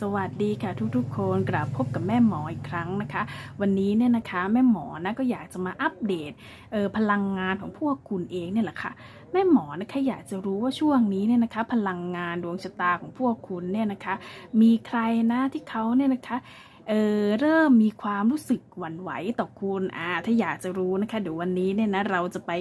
สวัสดีค่ะทุกๆ คนกลับพบกับแม่หมออีกครั้งนะคะ วันนี้เนี่ยนะคะแม่หมอนะก็อยากจะมาอัปเดตเออพลังงานของพวกคุณเองเนี่ยแหละค่ะแม่หมอนะคะอยากจะรู้ว่าช่วงนี้เนี่ยนะคะ พลังงานดวงชะตาของพวกคุณเนี่ยนะคะ มีใครนะที่เขาเนี่ยนะคะ เออเริ่มมีความรู้สึกหวั่นไหวต่อคุณอ่าถ้าอยากจะรู้นะคะเดี๋ยววันนี้เนี่ยนะเราจะไป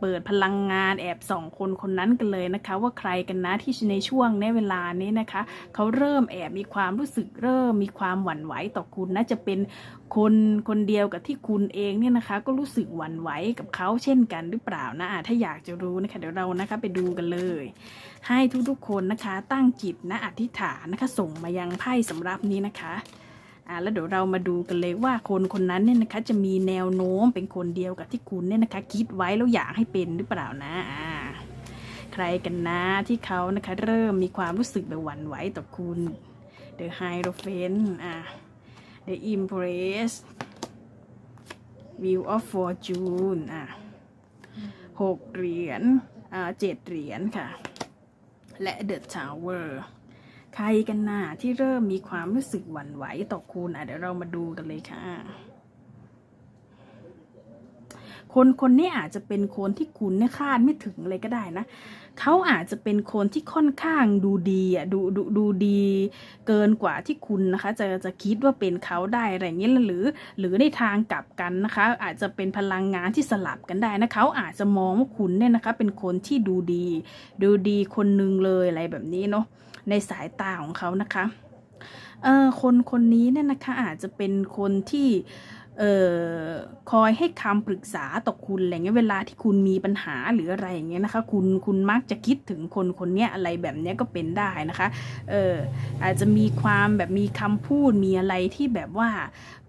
เปิดพลังงานแอบส่องคนคนนั้นกันเลยนะคะ ว่าใครกันนะที่ในช่วงในเวลานี้นะคะเขาเริ่มแอบมีความรู้สึกเริ่มมีความหวั่นไหวต่อคุณน่าจะเป็นคนคนเดียวกับที่คุณเองเนี่ยนะคะ ก็รู้สึกหวั่นไหวกับเขาเช่นกันหรือเปล่านะอะถ้าอยากจะรู้นะคะเดี๋ยวเรานะคะไปดูกันเลย ให้ทุกๆคนนะคะตั้งจิตนะอธิษฐานนะคะส่งมายังไพ่สำรับนี้นะคะ อ่าแล้วเดี๋ยวเรามาดูกันเลยว่าคนคนนั้นเนี่ยนะคะ จะมีแนวโน้มเป็นคนเดียวกับที่คุณเนี่ยนะคะ คิดไว้แล้วอยากให้เป็นหรือเปล่านะอ่าใครกันนะที่เขานะคะ เริ่มมีความรู้สึกแบบหวั่นไหวต่อคุณ The Hierophant อะ The Empress Wheel of Fortune อะหกเหรียญอ่าเจ็ดเหรียญค่ะ และ The Tower ใครกันนะที่เริ่มมีความรู้สึกหวั่นไหวต่อคุณอะเดี๋ยวเรามาดูกันเลยค่ะ คนคนนี้อาจจะเป็นคนที่คุณเนี่ยคาดไม่ถึงเลยก็ได้นะเขาอาจจะเป็นคนที่ค่อนข้างดูดีอะดูดูดูดีเกินกว่าที่คุณนะคะ จะจะคิดว่าเป็นเขาได้อะไรเงี้ยหรือ หรือในทางกลับกันนะคะ อาจจะเป็นพลังงานที่สลับกันได้นะเขาอาจจะมองว่าคุณเนี่ยนะคะ เป็นคนที่ดูดี ดูดีคนนึงเลยอะไรแบบนี้เนาะในสายตาของเขานะคะเออคนคนนี้เนี่ยนะคะอาจจะเป็นคนที่ เอ่อคอยให้คำปรึกษาต่อคุณอะไรเงี้ยเวลาที่คุณมีปัญหาหรืออะไรอย่างเงี้ยนะคะ คุณคุณมักจะคิดถึงคนคนเนี้ยอะไรแบบเนี้ยก็เป็นได้นะคะเอออาจจะมีความแบบมีคำพูดมีอะไรที่แบบว่า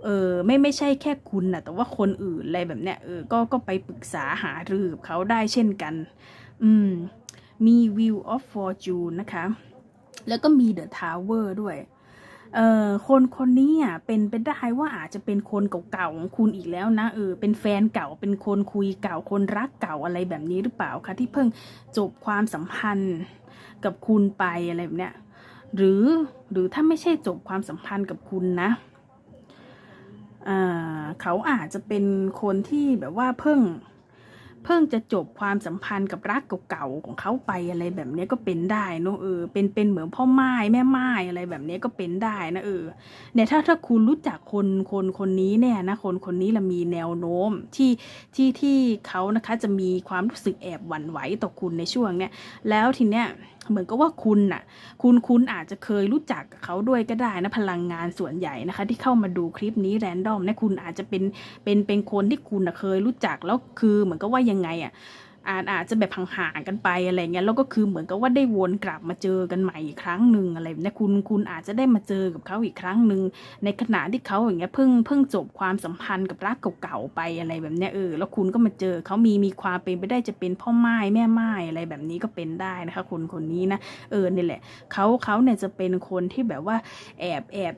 เออไม่ไม่ใช่แค่คุณนะแต่ว่าคนอื่นอะไรแบบเนี้ยเออก็ก็ไปปรึกษาหารือกับเขาได้เช่นกัน อืมมี View of Fortune นะคะ แล้วก็มี The Tower ด้วย เอ่อคนคนนี้อะเป็นไปได้ว่าอาจจะเป็นคนเก่าๆของคุณอีกแล้วนะเออเป็นแฟนเก่าเป็นคนคุยเก่าคนรักเก่าอะไรแบบนี้หรือเปล่าคะที่เพิ่งจบความสัมพันธ์กับคุณไปอะไรแบบเนี้ยหรือหรือถ้าไม่ใช่จบความสัมพันธ์กับคุณนะเอ่อเขาอาจจะเป็นคนที่แบบว่าเพิ่ง เพิ่งจะจบความสัมพันธ์กับรักเก่าๆของเขาไปอะไรแบบนี้ก็เป็นได้เนอะเออเป็นเป็นเหมือนพ่อไม้แม่ไม้อะไรแบบนี้ก็เป็นได้นะเออเนี่ยถ้าถ้าคุณรู้จักคนคนคนนี้เนี่ยนะคนคนนี้ละมีแนวโน้มที่ที่ที่เขานะคะจะมีความรู้สึกแอบหวั่นไหวต่อคุณในช่วงเนี้ยแล้วทีเนี้ย เหมือนกับว่าคุณน่ะ คุณคุณอาจจะเคยรู้จักกับเขาด้วยก็ได้นะพลังงานส่วนใหญ่นะคะ ที่เข้ามาดูคลิปนี้แรนดอมนะคุณอาจจะเป็นเป็นเป็นคนที่คุณน่ะเคยรู้จักแล้วคือเหมือนกับว่ายังไงอะ อาจอาจจะแบบห่างๆกันไปอะไรเงี้ยแล้วก็คือเหมือนกับว่าได้วนกลับมาเจอกันใหม่อีกครั้งหนึ่งอะไรแบบนี้คุณคุณอาจจะได้มาเจอกับเขาอีกครั้งหนึ่งในขณะที่เขาอย่างเงี้ยเพิ่งเพิ่งจบความสัมพันธ์กับรักเก่าๆไปอะไรแบบเนี้ยเออแล้วคุณก็มาเจอเขามีมีความเป็นไปได้จะเป็นพ่อไม้แม่ไม้อะไรแบบนี้ก็เป็นได้นะคะคนคนนี้นะเออนี่แหละเขาเขาเนี่ยจะเป็นคนที่แบบว่าแอบแอบ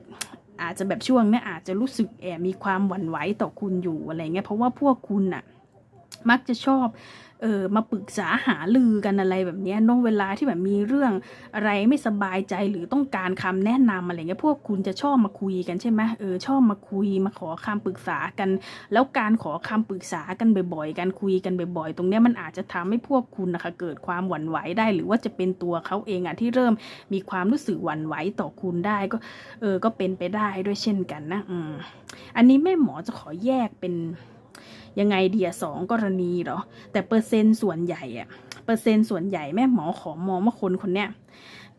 อาจจะแบบช่วงเนี้ยอาจจะรู้สึกแอบมีความหวั่นไหวต่อคุณอยู่อะไรเงี้ยเพราะว่าพวกคุณน่ะ มักจะชอบเออมาปรึกษาหาลือกันอะไรแบบนี้นอะเวลาที่แบบมีเรื่องอะไรไม่สบายใจหรือต้องการคำแนะนำอะไรเงี้ยพวกคุณจะชอบมาคุยกันใช่ไหมเออชอบมาคุยมาขอคำปรึกษากัน แล้วการขอคำปรึกษากันบ่อยๆ การคุยกันบ่อย ๆ ตรงเนี้ยมันอาจจะทำให้พวกคุณนะคะเกิดความหวั่นไหวได้ หรือว่าจะเป็นตัวเขาเองอะที่เริ่มมีความรู้สึกหวั่นไหวต่อคุณได้ก็เออก็เป็นไปได้ด้วยเช่นกันนะอืมอันนี้แม่หมอจะขอแยกเป็น ยังไงเดียสองกรณีหรอ แต่เปอร์เซ็นต์ส่วนใหญ่อะเปอร์เซ็นต์ส่วนใหญ่แม่หมอขอมองว่าคนคนเนี้ย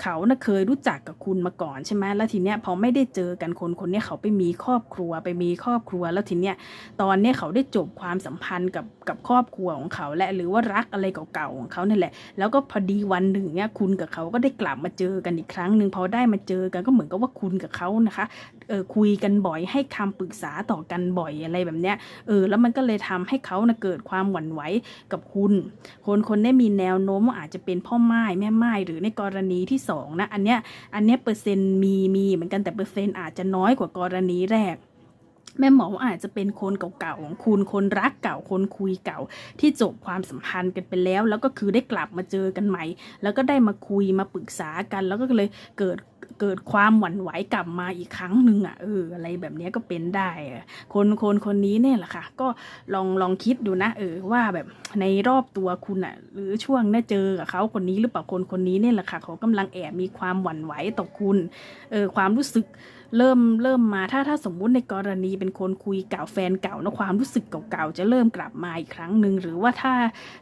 เขาน่ะเคยรู้จักกับคุณมาก่อนใช่ไหมแล้วทีเนี้ยพอไม่ได้เจอกันคนคนเนี้ยเขาไปมีครอบครัวไปมีครอบครัวแล้วทีเนี้ยตอนเนี้ยเขาได้จบความสัมพันธ์กับกับครอบครัวของเขาและหรือว่ารักอะไรเก่าๆของเขาเนี่ยแหละ แล้วก็พอดีวันหนึ่งเนี่ยคุณกับเขาก็ได้กลับมาเจอกันอีกครั้งหนึ่งพอได้มาเจอกันก็เหมือนกับว่าคุณกับเขานะคะ ออคุยกันบ่อย ให้คำปรึกษาต่อกันบ่อยอะไรแบบเนี้ยเออแล้วมันก็เลยทำให้เขานะเกิดความหวั่นไหวกับคุณ คนคนนี้มีแนวโน้มว่าอาจจะเป็นพ่อไม้แม่ไม้หรือในกรณีที่สองนะอันเนี้ยอันเนี้ยเปอร์เซ็นต์มีมีเหมือนกันแต่เปอร์เซ็นต์อาจจะน้อยกว่ากรณีแรกแม่หมอว่าอาจจะเป็นคนเก่าๆของคุณคนรักเก่าคนคุยเก่า ที่จบความสัมพันธ์กันไปแล้ว แล้วก็คือได้กลับมาเจอกันใหม่ แล้วก็ได้มาคุยมาปรึกษากัน แล้วก็เลยเกิด เกิดความหวั่นไหวกลับมาอีกครั้งหนึ่งอะเอออะไรแบบนี้ก็เป็นได้คนคนคนนี้เนี่ยแหละค่ะ ก็ลองลองคิดดูนะ เออว่าแบบในรอบตัวคุณอะ หรือช่วงน่าเจอกับเขาคนนี้หรือเปล่าคนคนนี้เนี่ยแหละค่ะเขากำลังแอบมีความหวั่นไหวต่อคุณ เออความรู้สึก เริ่มเริ่มมาถ้าถ้าสมมุติในกรณีเป็นคนคุยเก่าแฟนเก่านะความรู้สึกเก่าๆจะเริ่มกลับมาอีกครั้งหนึ่งหรือว่าถ้า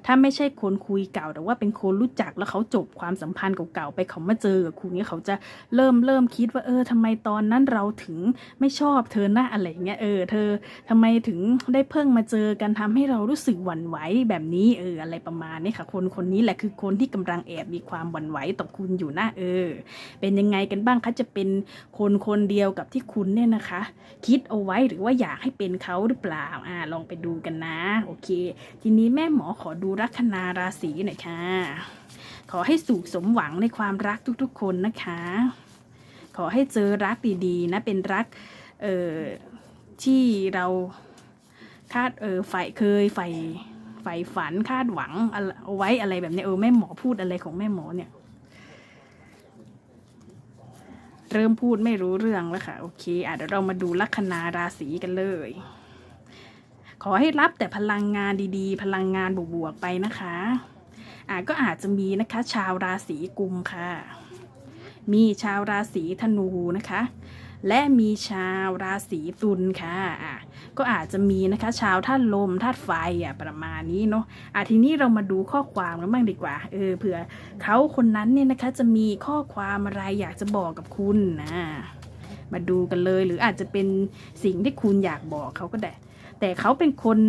ถ้าไม่ใช่คนคุยเก่า แต่ว่าเป็นคนรู้จักแล้วเขาจบความสัมพันธ์เก่าๆไปเขามาเจอกับคุณเนี่ยเขาจะเริ่มเริ่มคิดว่าเออทำไมตอนนั้นเราถึงไม่ชอบเธอหนะอะไรเงี้ยเออเธอทำไมถึงได้เพิ่งมาเจอกันทำให้เรารู้สึกหวั่นไหวแบบนี้เอออะไรประมาณนี้ค่ะ คนคนนี้แหละคือคนที่กำลังแอบมีความหวั่นไหวต่อคุณอยู่นะเออ เป็นยังไงกันบ้างคะจะเป็นคนคนเดียวียวกับที่คุณเนี่ยนะคะ คิดเอาไว้หรือว่าอยากให้เป็นเขาหรือเปล่าอ่าลองไปดูกันนะ โอเค ทีนี้แม่หมอขอดูลัคนาราศีหน่อยค่ะ ขอให้สุขสมหวังในความรักทุกๆ คนนะคะ ขอให้เจอรักดีๆ นะเป็นรักเอ่อที่เราคาดเออฝ่ายเคยฝ่ายฝ่ายฝันคาดหวังเอาไว้อะไรแบบนี้เออแม่หมอพูดอะไรของแม่หมอเนี่ย เริ่มพูดไม่รู้เรื่องแล้วค่ะ โอเคอะเดี๋ยวเรามาดูลัคนาราศีกันเลย ขอให้รับแต่พลังงานดีๆ พลังงานบวกๆไปนะคะอะก็อาจจะมีนะคะ ชาวราศีกุมค่ะ มีชาวราศีธนูนะคะ และมีชาวราศีตุลค่ะะก็อาจจะมีนะคะชาวธาตุลมธาตุไฟอะประมาณนี้เนาะอะทีนี้เรามาดูข้อความกันบ้างดีกว่า เออเผื่อเขาคนนั้นเนี่ยนะคะจะมีข้อความอะไรอยากจะบอกกับคุณนะมาดูกันเลย หรืออาจจะเป็นสิ่งที่คุณอยากบอกเขาก็ได้ แต่เขาเป็นคน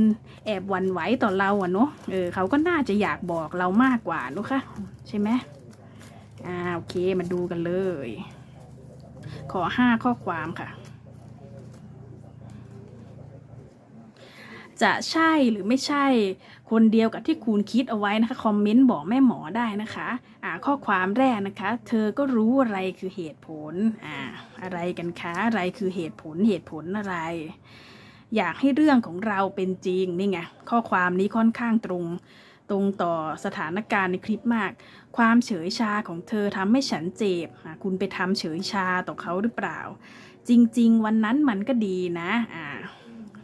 แอบหวันไหวต่อเราอะเนาะเออเขาก็น่าจะอยากบอกเรามากกว่าเนอะคะใช่ไหมอ่าโอเคมาดูกันเลย ขอห้าข้อความค่ะ จะใช่หรือไม่ใช่ คนเดียวกับที่คุณคิดเอาไว้นะคะ คอมเมนต์บอกแม่หมอได้นะคะอ่าข้อความแรกนะคะ เธอก็รู้อะไรคือเหตุผลอ่าอะไรกันคะอะไรคือเหตุผลเหตุผลอะไร อยากให้เรื่องของเราเป็นจริงนี่ไงข้อความนี้ค่อนข้างตรง ตรงต่อสถานการณ์ในคลิปมาก ความเฉยชาของเธอทำให้ฉันเจ็บคุณไปทำเฉยชาต่อเขาหรือเปล่า จริง ๆ วันนั้นมันก็ดีนะอ่า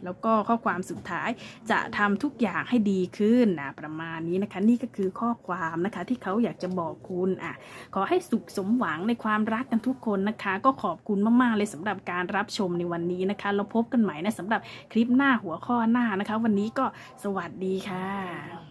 แล้วก็ข้อความสุดท้ายจะทำทุกอย่างให้ดีขึ้นนะประมาณนี้นะคะ นี่ก็คือข้อความนะคะที่เขาอยากจะบอกคุณอะขอให้สุขสมหวังในความรักกันทุกคนนะคะ ก็ขอบคุณมากๆเลยสำหรับการรับชมในวันนี้นะคะ เราพบกันใหม่นะสำหรับคลิปหน้าหัวข้อหน้านะคะ วันนี้ก็สวัสดีค่ะ